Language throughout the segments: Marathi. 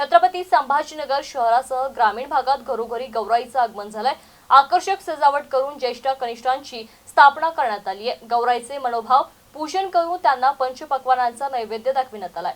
छत्रपती संभाजीनगर शहरासह ग्रामीण भागात घरोघरी गौराईचं आगमन झालंय. आकर्षक सजावट करून ज्येष्ठ कनिष्ठांची स्थापना करण्यात आली आहे. गौराईचे मनोभाव पूजन करून त्यांना पंचपक्वानांचा नैवेद्य दाखविण्यात आलाय.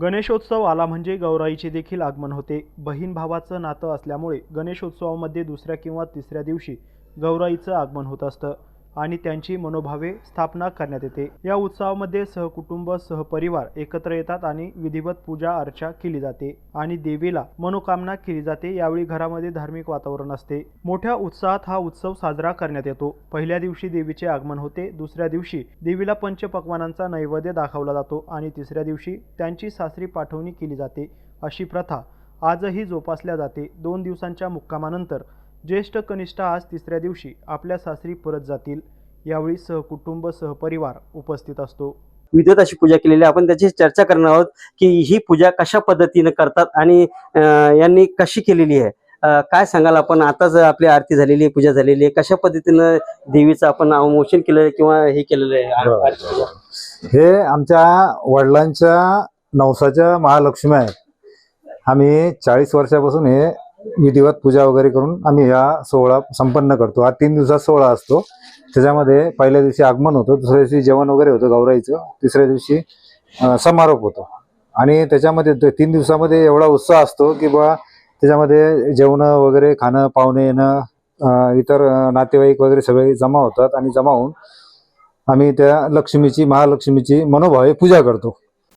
गणेशोत्सव आला म्हणजे गौराईचे देखील आगमन होते. बहीण भावाचं नातं असल्यामुळे गणेशोत्सवामध्ये दुसऱ्या किंवा तिसऱ्या दिवशी गौराईचं आगमन होत असतं. आणि त्यांची मनोभावे स्थापना करण्यात येते. या उत्सवामध्ये सहकुटुंब सहपरिवार एकत्र येतात आणि विधिवत पूजा अर्चा केली जाते आणि देवीला मनोकामना केली जाते. यावेळी घरामध्ये धार्मिक वातावरण असते. मोठ्या उत्साहात हा उत्सव साजरा करण्यात येतो. पहिल्या दिवशी देवीचे आगमन होते. दुसऱ्या दिवशी देवीला पंचपक्वानांचा नैवेद्य दाखवला जातो आणि तिसऱ्या दिवशी त्यांची सासरी पाठवणी केली जाते. अशी प्रथा आजही जोपासल्या जाते. दोन दिवसांच्या मुक्कामानंतर ज्येष्ठ कनिष्ठ आज तिसऱ्या दिवशी आपल्या सासरी परत जातील. यावेळी सहकुटुंब सहपरिवार उपस्थित असतो. विधिवत अशी पूजा केलेली आहे. आपण त्याची चर्चा करणार आहोत की ही पूजा कशा पद्धतीने करतात आणि यांनी कशी केलेली आहे. काय सांगाल आपण? आताच आपली आरती झालेली आहे पूजा झालेली आहे. कशा पद्धतीनं देवीचं आपण अवमोशन केलेलं आहे किंवा हे केलेलं आहे? हे आमच्या वडिलांच्या नवसाच्या महालक्ष्मी आहेत. आम्ही चाळीस वर्षापासून हे विधिवत पूजा वगैरे करून आम्ही हा सोहळा संपन्न करतो. हा तीन दिवसात सोहळा असतो. त्याच्यामध्ये पहिल्या दिवशी आगमन होतं दुसऱ्या दिवशी जेवण वगैरे होतं गौराईचं तिसऱ्या दिवशी समारोप होतो. आणि त्याच्यामध्ये ते तीन दिवसामध्ये एवढा उत्साह असतो की बा त्याच्यामध्ये जेवणं वगैरे खाणं पाहुणे येणं इतर नातेवाईक वगैरे सगळे जमा होतात आणि जमा होऊन आम्ही त्या लक्ष्मीची महालक्ष्मीची मनोभावे पूजा करतो.